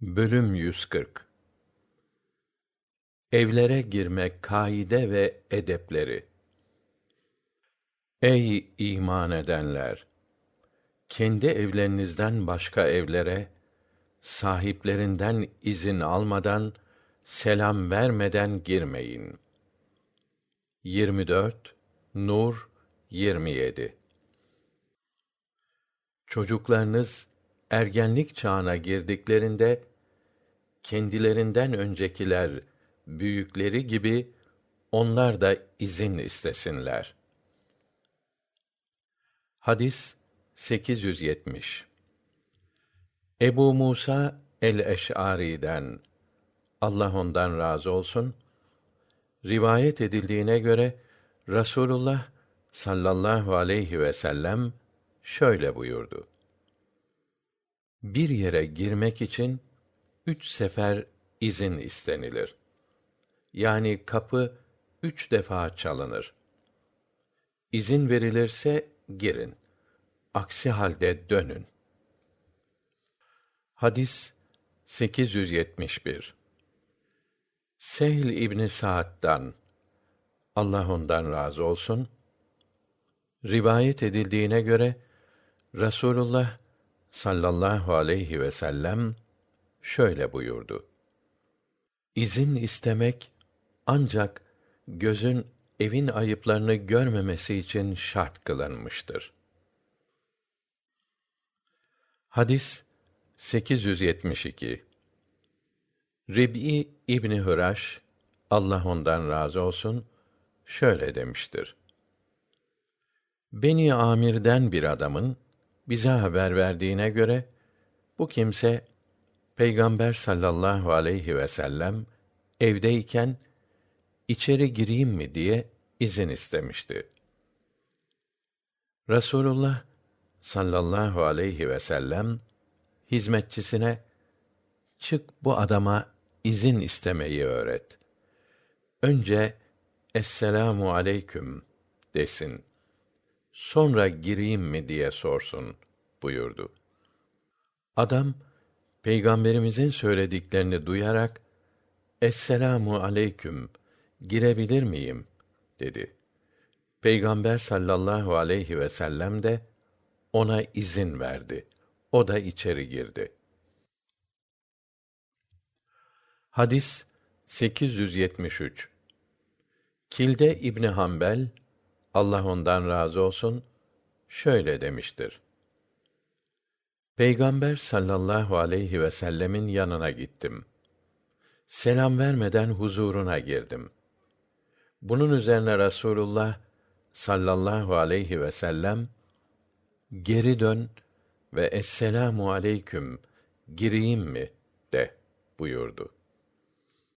Bölüm 140 Evlere girmek kaide ve edepleri. Ey iman edenler! Kendi evlerinizden başka evlere sahiplerinden izin almadan, selam vermeden girmeyin. 24 Nur 27 Çocuklarınız ergenlik çağına girdiklerinde kendilerinden öncekiler büyükleri gibi onlar da izin istesinler. Hadis 870 Ebu Musa el-Eş'ari'den Allah ondan razı olsun rivayet edildiğine göre Rasulullah sallallahu aleyhi ve sellem şöyle buyurdu. Bir yere girmek için üç sefer izin istenilir. Yani kapı üç defa çalınır. İzin verilirse girin. Aksi halde dönün. Hadis 871 Sehl İbni Sa'd'dan Allah ondan razı olsun rivayet edildiğine göre Rasulullah sallallahu aleyhi ve sellem şöyle buyurdu. İzin istemek ancak gözün evin ayıplarını görmemesi için şart kılınmıştır. Hadis 872 Rib'i İbni Hıraş Allah ondan razı olsun şöyle demiştir. Beni Amir'den bir adamın bize haber verdiğine göre bu kimse Peygamber sallallahu aleyhi ve sellem evdeyken içeri gireyim mi diye izin istemişti. Rasulullah sallallahu aleyhi ve sellem hizmetçisine çık bu adama izin istemeyi öğret. Önce Esselamu aleyküm desin. Sonra gireyim mi diye sorsun buyurdu. Adam Peygamberimizin söylediklerini duyarak Esselamu aleyküm girebilir miyim dedi. Peygamber sallallahu aleyhi ve sellem de ona izin verdi. O da içeri girdi. Hadis 873 Kilde İbni Hanbel Allah ondan razı olsun şöyle demiştir. Peygamber sallallahu aleyhi ve sellemin yanına gittim. Selam vermeden huzuruna girdim. Bunun üzerine Rasulullah sallallahu aleyhi ve sellem geri dön ve esselamu aleyküm gireyim mi de buyurdu.